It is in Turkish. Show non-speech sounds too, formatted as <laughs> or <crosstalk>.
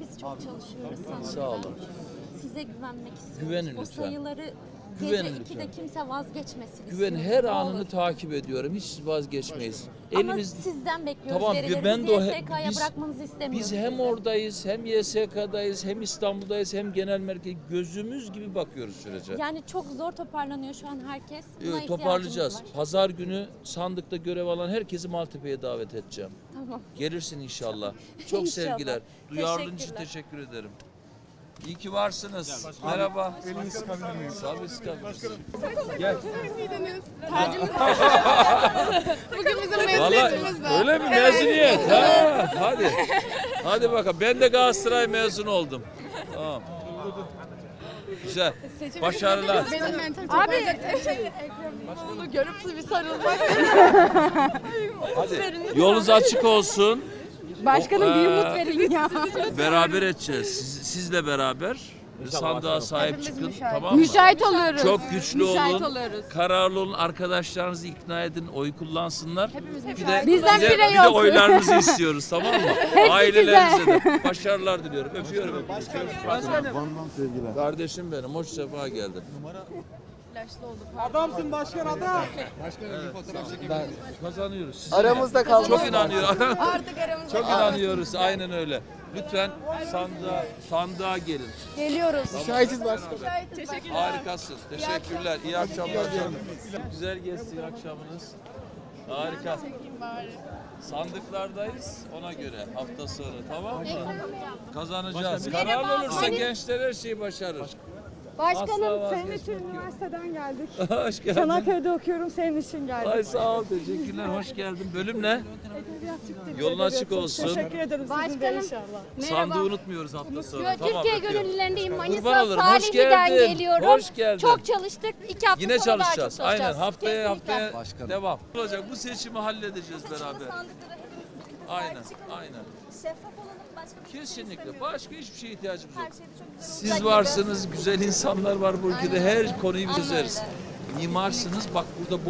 Biz çok çalışıyoruz. Sağ olun. Size güvenmek istiyoruz. Güvenin o lütfen. sayıları Güvenin gece lütfen. 2'de kimse vazgeçmesin Güven her Ne anını olur. takip ediyorum. Hiç vazgeçmeyiz. Ama Elimiz sizden bekliyoruz Tamam, verileri. ben de o- YSK'ya biz- bırakmanızı istemiyoruz. biz hem size. oradayız, hem YSK'dayız, hem İstanbul'dayız, hem genel merkez gözümüz gibi bakıyoruz sürece. Yani çok zor toparlanıyor şu an herkes. Buna Evet, ihtiyacımız toparlayacağız. var. Pazar günü sandıkta görev alan herkesi Maltepe'ye davet edeceğim. Tamam. Gelirsin inşallah. <laughs> Çok İnşallah. sevgiler. Duyarlılığın için Teşekkürler. teşekkür ederim. İyi ki varsınız. Merhaba. Elini sıkabilir miyim? Tabii sıkabilirsin. Gel. <laughs> Bugün bizim Vallahi mezuniyetimiz de. öyle mi mezuniyet? Ha, hadi. Hadi bakalım. Ben de Galatasaray mezun oldum. Tamam. Güzel. Başarılar. Benim mentor Abi. Onu görüp bir sarılmak. Hadi. Yolunuz açık olsun. Başkanım bir Ee, umut verin ya. Beraber edeceğiz. Siz, sizle beraber sandığa sahip çıkın. Tamam mı? Müşahit oluyoruz. Çok güçlü Müşahit olun. oluyoruz. Kararlı olun. Arkadaşlarınızı ikna edin. Oy kullansınlar. Bir de, Bizden bize- bire bir de yok. oylarınızı <laughs> istiyoruz tamam mı? Ailelerinize de başarılar diliyorum. Öpüyorum. Van'dan sevgiler. Kardeşim benim. Hoş sefa geldin. Adamsın başkan adam. Kazanıyoruz. Sizinle. Aramızda kalmasın. Çok inanıyorum. <laughs> Artık aramızda. Çok inanıyoruz. Aynen öyle. Lütfen sandığa, sandığa gelin. Geliyoruz. Şahitiz başkanım. Harikasın. Teşekkürler. İyi akşamlar. Güzel geçti akşamınız. Harika. Sandıklardayız ona göre hafta sonu tamam mı? Kazanacağız. Kararlı olursa gençler her şeyi başarır. Asla Başkanım senin vazgeçmek için yok. üniversiteden geldik. <laughs> Hoş geldin. Çanakkale'de okuyorum senin için geldik. Ay sağ ol teşekkürler. Hoş geldin. Bölüm ne? Edebiyat çıktı. Yolun açık olsun. Teşekkür ederim sizin de inşallah. Sandığı unutmuyoruz hafta sonu. Tamam, Türkiye öpüyorum. gönüllülerindeyim. Kurban Manisa olurum. Hoş Salihli'den geldin. geliyorum. Hoş geldin. Çok çalıştık. İki hafta Yine sonra çalışacağız. daha çok Aynen çalışacağız. haftaya Kesinlikle. haftaya devam. Olacak bu seçimi halledeceğiz beraber. Sandıklara hepimizin Aynen. Aynen. Şeffaf olalım. Başka bir şey Kesinlikle. Başka hiçbir şeye ihtiyacımız yok. Her şeyde çok güzel Siz varsınız, güzel insanlar var bu ülkede. Her konuyu biz çözeriz. Mimarsınız. Bak burada bu